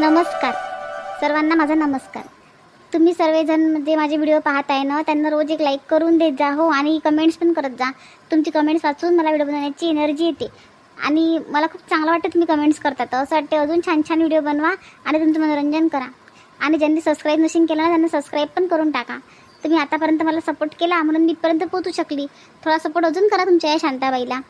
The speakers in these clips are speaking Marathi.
नमस्कार. सर्वांना माझा नमस्कार. तुम्ही सर्वजण जे माझे व्हिडिओ पाहत आहे ना त्यांना रोज एक लाईक करून देत जा हो आणि कमेंट्स पण करत जा. तुमची कमेंट्स वाचून मला व्हिडिओ बनवण्याची एनर्जी येते. आणि मला खूप चांगलं वाटतं तुम्ही कमेंट्स करतात असं वाटते अजून छान छान व्हिडिओ बनवा आणि तुमचं मनोरंजन करा. आणि ज्यांनी सबस्क्राईब नशीन केलं ना त्यांना सबस्क्राईब पण करून टाका. तुम्ही आतापर्यंत मला सपोर्ट केला म्हणून मी इथपर्यंत पोहोचू शकली. थोडा सपोर्ट अजून करा तुमच्या या शांताबाईला.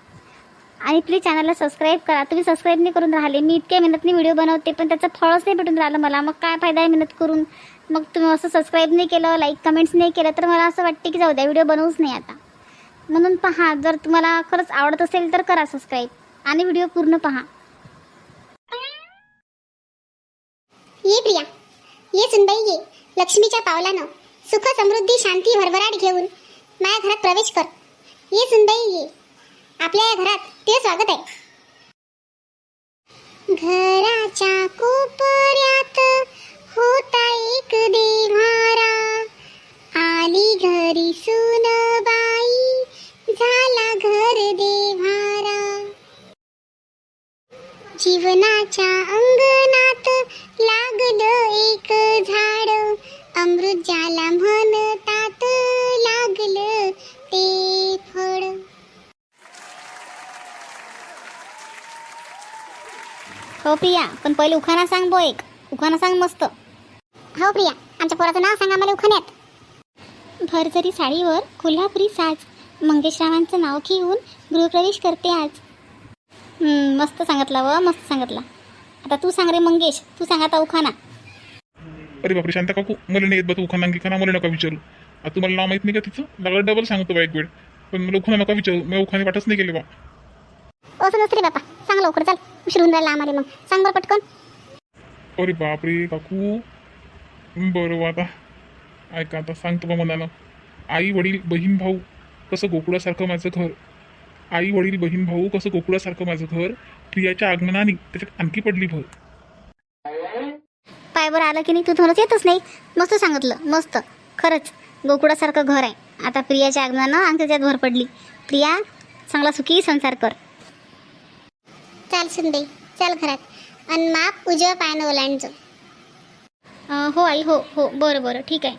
आणि प्लीज चॅनलला सबस्क्राईब करा. तुम्ही सबस्क्राईब नाही करून राहिले मी इतक्या मेहनतने व्हिडिओ बनवते पण त्याचं फळच नाही भेटून राहिलं मला. मग काय फायदा आहे मेहनत करून? मग तुम्ही असं सबस्क्राईब नाही केलं लाईक कमेंट्स नाही केलं तर मला असं वाटते की जाऊ द्या व्हिडिओ बनवूच नाही आता. म्हणून पहा जर तुम्हाला खरंच आवडत असेल तर करा सबस्क्राईब आणि व्हिडिओ पूर्ण पहा. ये प्रिया. ये सुनबाई ये. लक्ष्मीच्या पावलानं सुख समृद्धी शांती भरभराट घेऊन माझ्या घरात प्रवेश कर. ये सुनबाई ये. आपल्या या घरात ते स्वागत आहे. घराच्या कोपऱ्यात होता एक देव्हारा. आली घरी सुनबाई झाला घर देव्हारा. जीवनाच्या अंगणात लागलं एक झाड अमृत ज्याला म्हणत हो प्रिया. पण पहिले उखाणा सांग बो एक. उखाणा सांग मस्त. हो प्रिया. आमच्या पोराचं नाव सांगा मला उखाण्यात. भरजरी साडीवर कोल्हापुरी साज मंगेशरावांचं नाव घेऊन गृहप्रवेश करते आज. मस्त सांगितला व मस्त सांगितला. आता तू सांग रे मंगेश तू सांग आता उखाणा अरे बापरे शांता काकू मला नाही येत बा तू उखाणा अंगी खाना मला नका विचारू. आता तुम्हाला नाव माहीत नाही का तिचं? लागलं डबल सांगतो बा एक वेळ. पण मला उखाणा नका विचारू. मी उखाणे वाटच नाही केले बा. असं नसतं रे बापा सांग लवकर चल. उशीर होऊन राहिला आम्हाला मग. सांग बरं पटकन. अरे बापरे काकू. बरं आता. ऐका आता सांगतो बा मनाला. आई वडील बहीण भाऊ कसं गोकुळासारखं माझं घर. आई वडील बहीण भाऊ कसं गोकुळासारखं माझं घर. प्रियाच्या आगमनाने त्याच्यात आणखी पडली भर. पायवर आलं की नाही तू थोडंच येतच नाही? मस्त सांगितलं. मस्त. खरंच गोकुळासारखं घर आहे. आता प्रियाच्या आगमनानं आणि त्याच्यात भर पडली. प्रिया चांगला सुखी संसार कर. चाल सुनबाई चल घरात. आणि माप उजव्या पायानं ओलांडजो. हो आई हो हो बरं बरं ठीक आहे.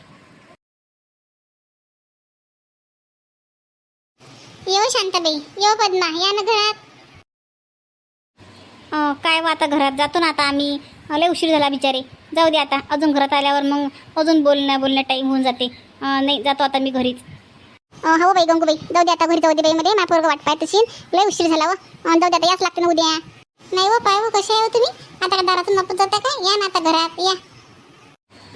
येऊ शांताबाई येऊ पद्मा या ना घरात. अं, काय वा आता घरात? जातो ना आता आम्ही. लय उशीर झाला बिचारे. जाऊ दे आता अजून घरात आल्यावर मग अजून बोलण्या बोलण्या टाईम होऊन जाते. अं, नाही जातो आता मी घरीच. हो बाई गंगूबाई जाऊ दे आता घरी जाऊ दे बाई. मध्ये माझ्या वाट पाहत असेल. लय उशीर झाला व. जाऊ दे आता याच लागते ना उद्या. नाही हो पाय हो कसे आहे हो तुम्ही? आता का दारातून नपत जाता का या ना आता घरात या.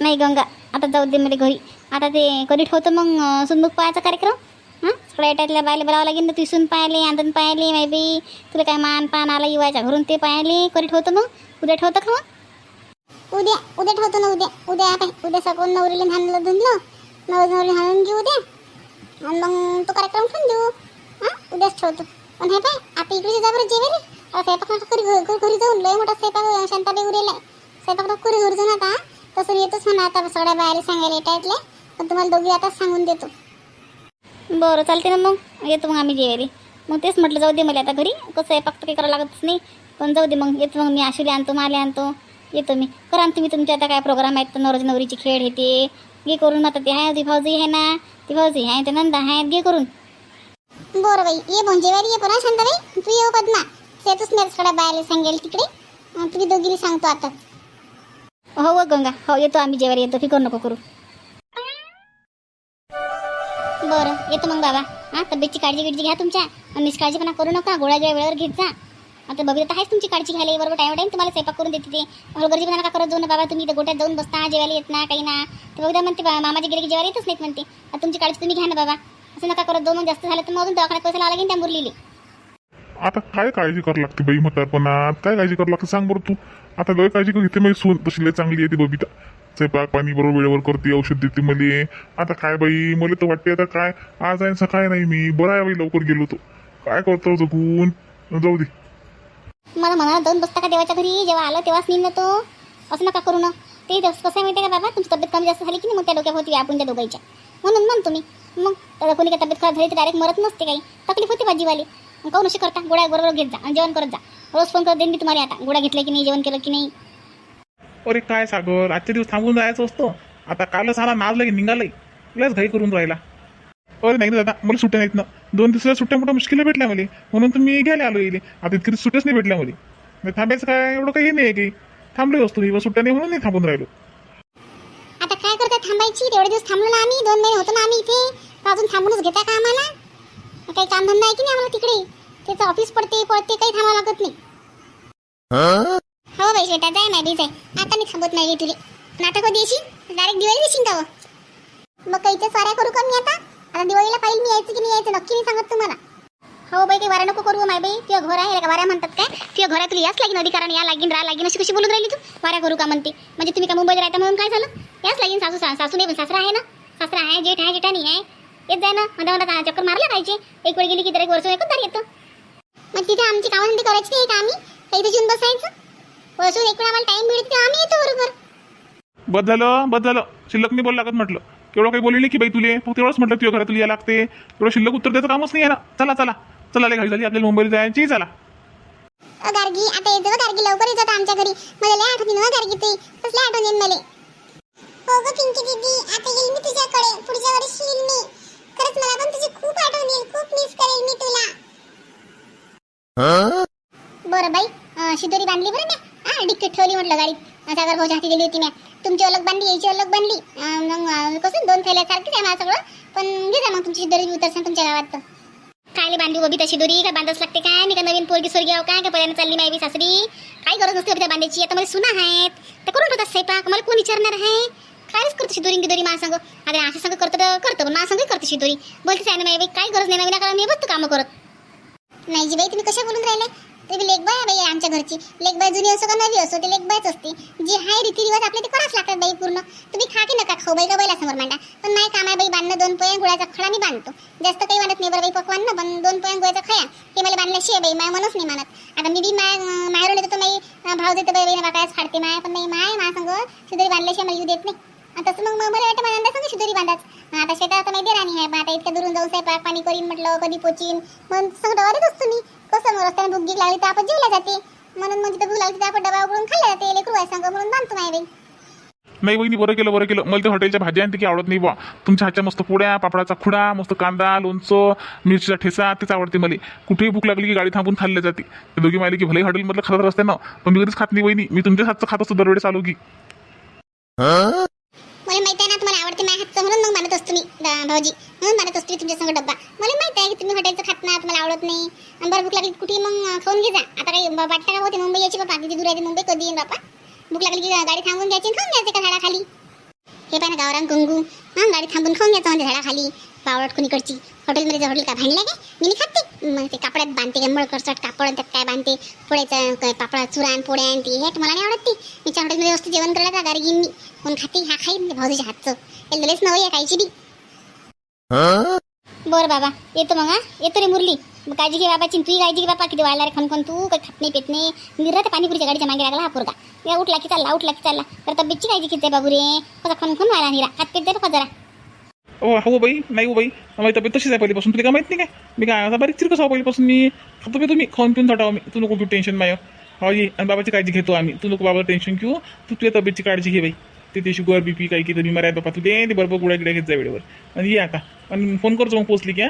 नाही गंगा आता जाऊ दे मला घरी. आता ते कधी ठेवतो मग सुनमुख पाहायचा कार्यक्रम? हां? सगळ्या बायला बोलावं लागेल ना तिसून पाहिले आंदन पाहिले माय बाई तुला काय मान पान आला युवाच्या घरून ते पाहिले. कधी ठेवतो मग? उद्या ठेवतं का मग? उद्या उद्या ठेवतो ना उद्या. उद्या काय उद्या सगळं नवरीला हाणलं धुणलं. नवरी नवरी हाणून घेऊ उद्या. आणि मग तो कार्यक्रम ठेवून देऊ. हां? उद्याच ठेवतो. पण हे पाय आता इकडे जा बरं जेवे रे आता स्वयंपाक नका करी घरी घरी- जाऊन लय मोठा स्वयंपाक शांताबाई उरेला आहे. स्वयंपाक नका करी घरी जाऊन आता तसं येतोच म्हणा आता सगळ्या बाहेर सांगायला येतायतले पण तुम्हाला दोघी आता सांगून देतो. बरं चालते ना मग. येतो मग आम्ही जेवायला. मग तेच म्हटलं जाऊ दे मला आता घरी. कसं आहे फक्त काही करावं लागतच नाही. पण जाऊ दे मग येतो मग मी आशुले आणतो माले आणतो. येतो मी. करा तुम्ही तुमच्या आता काय प्रोग्राम आहेत तर नवराची खेळ हे ते. घे करून आता ते आहे ती भाऊजी आहे ना ती भाऊजी आहे ते नंदा आहे घे करून. बरं बाई ये जेवायला ये पुन्हा शांताबाई. तू येऊ पद्मा. येतोच नाही सगळ्या बाहेर सांगेल तिकडे. तुम्ही दोघीला सांगतो आता. हो हो गंगा. हो येतो आम्ही जेवायला येतो फिकर नको करू. बरं. येतो मग बाबा. हां तब्येतची काळजी गिळजी घ्या तुमच्या. आणि निष्काळजीपणा करू नका गिळ्या वेळेवर घेत जा. आता बघितलं तर आहेच तुमची काळजी घ्यायला बरोबर टाईम टाईम तुम्हाला स्वयंपाक करून देते ते. हलगर्जीपणा का करत जाऊ ना बाबा तुम्ही इथं गोट्यात जाऊन बसता जेवायला येत ना काही ना. तर बघा म्हणते बा मामाचे गेले की जेवायला येतच नाहीत म्हणते. आता तुमची काळजी तुम्ही घ्या ना बाबा. असं नका करत जाऊ मग जास्त झालं तर मग अजून दवाखान्यात पैसे लावला की त्या मुरलीले. आता काय काळजी करावं लागते बाई म्हातारपणात काय काळजी करावं लागते सांग बरं तू. आता लय काळजी कर घेते माझी सून तशी चांगली आहे ती बबिता. स्वयंपाक पाणी बरोबर वेळेवर करते औषध देते मले. आता काय बाई मला तर वाटते आता काय? आज आहे सकाळी नाही मी. बरं आहे बाई लवकर गेलो तो काय करतो जगून? जाऊ दे. मला मनाला दोन बसता का देवाच्या घरी? जेव्हा आलं तेव्हाच निघणं तो. असं नका करू ना. ते कसं आहे माहिती आहे का बाबा? तुमची तब्येत कमी जास्त झाली की नाही? मग त्या डोक्यात होती आपण त्या दोघांच्या. म्हणून म्हणतो मी मग त्याला कोणी काय तब्येत खराब झाली तर डायरेक्ट मरत नसते काही. तकलीफ होती भाजीवाली मग काऊन अशी करता? गोळ्या बरोबर घेत जा आणि जेवण करत जा. रोज फोन करत देईन मी तुम्हाला आता. गोळ्या घेतल्या की नाही जेवण केलं की नाही? अरे काय सागर आजच्या दिवस थांबून जायचं असतो. आता कालच आला नाच की निघालंय. लस घाई करून राहिला. अरे नाही दादा मला सुट्ट्या नाहीत ना. दोन दिवसाला सुट्ट्या मोठ्या मुश्किल भेटल्या मला. म्हणून तुम्ही घ्यायला आलो येईल आता इतकी सुट्ट्याच नाही भेटल्या मला. नाही थांबायचं काय? एवढं काही नाही काही थांबलो असतो. मी सुट्ट्या नाही म्हणून नाही थांबून राहिलो. आता काय करता थांबायची. तेवढे दिवस थांबलो ना आम्ही. दोन महिने होतो ना आम्ही इथे. अजून थांबूनच घेता का आम्हाला? काही कामधंदा आहे की नाही आम्हाला तिकडे? त्याचं ऑफिस पडते पडते काही थांबावं लागत नाही. हो बाई बेटा जाय मॅडीज आहे आता मी थांबत नाही तुले. नाटक कधी येशील डायरेक्ट दिवाळी येशील का मग काही ते साऱ्या करू का मी आता? आता दिवाळीला पाहिजे मी यायचं की नाही यायचं नक्की मी सांगत तुम्हाला. हो बाई काही वारा नको करू हो माय बाई. तुझ्या घर आहे का? वाऱ्या म्हणतात काय? तुझ्या घरात तुला याच लागेन अधिकाराने या लागीन राहा लागीन अशी कशी बोलून राहिली तू? वाऱ्या करू का म्हणते? म्हणजे तुम्ही का मुंबईत राहता म्हणून काय झालं? याच लागीन सासू सासू नाही पण सासरा आहे ना? सासरा आहे जेठ आहे जेठानी आहे. येत जाय ना. मध्ये मध्ये चक्कर मारला पाहिजे. एक वेळ गेली की तर एक वर्ष एकच येतं. मग तिथे आमची कामधंदे करायची नाही का आम्ही? काही इथे येऊन बसायचं? वर्षून एक वेळ आम्हाला टाइम मिळत आम्ही येतो बरोबर. बस झालं शिल्लक मी बोल लागत म्हटलं. केवढं काही बोलली की बाई तुले. फक्त एवढंच म्हटलं तुझ्या घरात या लागते. एवढं शिल्लक उत्तर द्यायचं कामच नाही आहे ना. चला चला. चला लय घाई झाली. आपल्याला मुंबईला जायची चला. अ, गार्गी आता येतो गं गार्गी. लवकर येतो आता आमच्या घरी. मला लय आठवण येईल ना गार्गी ते कसली आठवण येईल मला. हो ग पिंकी दीदी आता येईल मी तुझ्याकडे. पुढच्या वर्षी येईल मी. खरंच मला पण तुझी खूप आठवण येईल. खूप मिस करेल मी तुला. बरं बाई अ, शिदोरी बांधली बरं म्या हा ठेवली म्हटलं गाडीत. सागर भाऊच्या हाती दिली होती म्या तुमची अलग बांधली यायची अलग बांधली मग कसं दोन थैल्यासारखीच आहे मला सगळं. पण घे जा मग तुमची दोरी उतरसान तुमच्या गावात तर. बांधली उभी तशी दोरी? काय बांधच लागते काय? मी का नवीन पोरगी सोरगी आहो काय? का पर्यंत चालली मायबी सासरी. काय गरज नसते त्या बांधायची आता मला सुना आहेत. तर करून ठेवतात स्वयंपाक. मला कोण विचारणार आहे? कायच करतो शिदोरी गिदोरी मा सांग. अरे अशा सांग करतो तर करतो पण मा संग करतो शिदोरी. बोलते आहे ना मायबी काय गरज नाही नवीन कारण मी बसतो कामं करत. नाही जी बाई तुम्ही कशा बोलून राहिले? ते बी लेखबाई आहे बाई आमच्या घरची लेखबाई जुनी असो का नवी असो ते लेखबाईच असते जी हाय रीतिरिवाज आपले ते करावंच लागतात बाई पूर्ण तुम्ही खा की नका खाऊ बाई का बैला समोर मांडा पण नाही काम आहे बाई बांधणं दोन पोया गुळाचा खडा मी बांधतो जास्त काही वाटत नाही बरं बाई पकवान ना पण दोन पोया गुळाचा खया हे मला बांधल्याशिवाय बाई माय मनच नाही मानत आता मी बी माय माहेरून येतो तर माई भाव देतो बाई बाई कायच फाडते माय पण नाही माय मा संग शिदोरी बांधल्याशिवाय मला येऊ देत नाही तसं मग मला वाटतं माझ्या संग शिदोरी बांधाच. आता शेतात आता माहिती राणी आहे पण आता इतक्या दुरून जाऊन स्वयंपाक पाणी करीन म्हटलं कधी पोचीन. मग सगळं डवारीच असतो मी. कसं मग रस्त्याने भूक गीक लागली तर आपण जेवल्या जाते. म्हणून मग तिथं भूक लागली तर आपण डबा उघडून खाल्ल्या जाते लेकरू आहे संग म्हणून बांधतो माय बाई नाही वहिनी बरं केलं बरं केलं. मला ते हॉटेलच्या भाज्या आणि ते काही आवडत नाही बा तुमच्या हातच्या मस्त पोळ्या पापडाचा खुडा मस्त कांदा लोणचं मिरचीचा ठेसा तेच आवडते मला. कुठेही भूक लागली की गाडी थांबून खाल्ल्या जाते. ते दोघी माहिले की भले हॉटेलमधलं खात असते ना पण मी कधीच खात नाही वहिनी. मी तुमच्याच हातचं खात असतो दरवेळेस आलो की. मला माहिती ते माझ्या हातचं म्हणून मग मानत असतो मी भाऊजी. म्हणून मानत असतो मी तुमच्या संग डब्बा. मला माहिती आहे की तुम्ही हॉटेलचं खात ना तुम्हाला आवडत नाही. आणि बरं भूक लागली कुठे मग खाऊन घे जा. आता काही वाटतं का होते मुंबई यायची बाबा. किती दूर आहे मुंबई कधी येईन बापा भूक लागली की गाडी थांबून घ्यायची खाऊन घ्यायचं का झाडाखाली. हे पाय ना गावरान गंगू हां गाडी थांबून खाऊन घ्यायचं म्हणजे झाडाखाली पावडट कुणीकडची हॉटेलमध्ये हॉटेल का? भांडल्या काय मी खाते. मग ते कापड्यात बांधते काय मळकरचट कापड त्यात काय बांधते? पोळ्याचं पापडा चुरान पोळ्या आणि ती हे मला नाही आवडत ती? मी त्या हॉटेलमध्ये वस्तू जेवण करायला का गाडी घेईन मी कोण खाते? हा खाईन भाऊजीच्या हातचं. हे ललेच नवं आहे कायची बी. बरं बाबा येतो मग हा? येतो रे मुरली. मग काळजी घे बाबाची तूही काळजी घे बाबा किती वाढला रे खनखन तू काही खात नाही पेत नाही. निर्रा पाणीपुरीच्या गाडीच्या मागे लागला हा पोरगा. या उठला की चालला उठला की चालला. तर तब्येतची काळजी घेते बाबू रे कसा खनखन व्हायला निरा. खात पेत जाय जरा हो हो बाई नाही हो बाई माझी तब्येत तशीच आहे पहिलीपासून. तुला काय माहीत नाही काय? मी काय आता बारीक चिरकस आहो पहिलीपासून मी. खातो तुम्ही खाऊन पिऊन थोडा मी. तू नको घेऊ टेन्शन माय हो ये. आणि बाबाची काळजी घेतो आम्ही. तू नको बाबा टेन्शन घेऊ. तू तुझ्या तब्येतची काळजी घे बाई. ते ते शुगर बीपी काही की तरी आहे बाबा. तू दे ते बरोबर गुड्या गिड्या घेत जा वेळेवर. आणि ये आता. आणि फोन करतो मग पोचली की हा.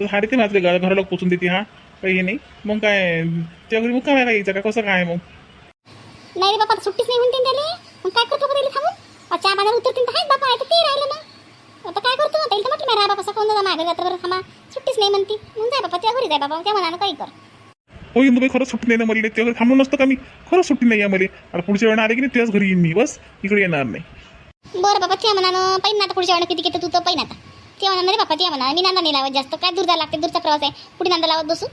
तर हा रे ते माझ्या घरा घराला पोचून देते हा. काही हे नाही. मग काय त्या घरी मग काय यायचं का? कसं काय मग? नाही रे बाबा सुट्टीच नाही म्हणते त्याला. मग काय करतो त्याला थांबून? अ, चहा पाण्याला उतरतील तर आहेत बाबा आता ते राहिलं ना. आता काय करतो? त्याला तर म्हटलं नाही रा बाबा कोण जा मागे रात्रभर थांबा. सुट्टीच नाही म्हणती. मग जाय बाबा त्या घरी जाय बाबा त्या मनानं काही कर. हो इंदुबाई खरंच सुट्टी नाही ना मला त्या घरी थांबलो नसतं का मी? खरंच सुट्टी नाही आहे मला. आता पुढच्या वेळेला आले की नाही त्याच घरी येईन मी. बस इकडे येणार नाही. बरं बाबा त्या मनानं पाहिजे ना आता पुढच्या वेळेला किती किती तू तर पाहिजे आता. ते मनानं रे बापा ते म्हणा मी नांदा नाही लावत जास्त. काय दूर जायला लागते दूरचा प्रवास आहे. कुठे नांदा लावत बसू?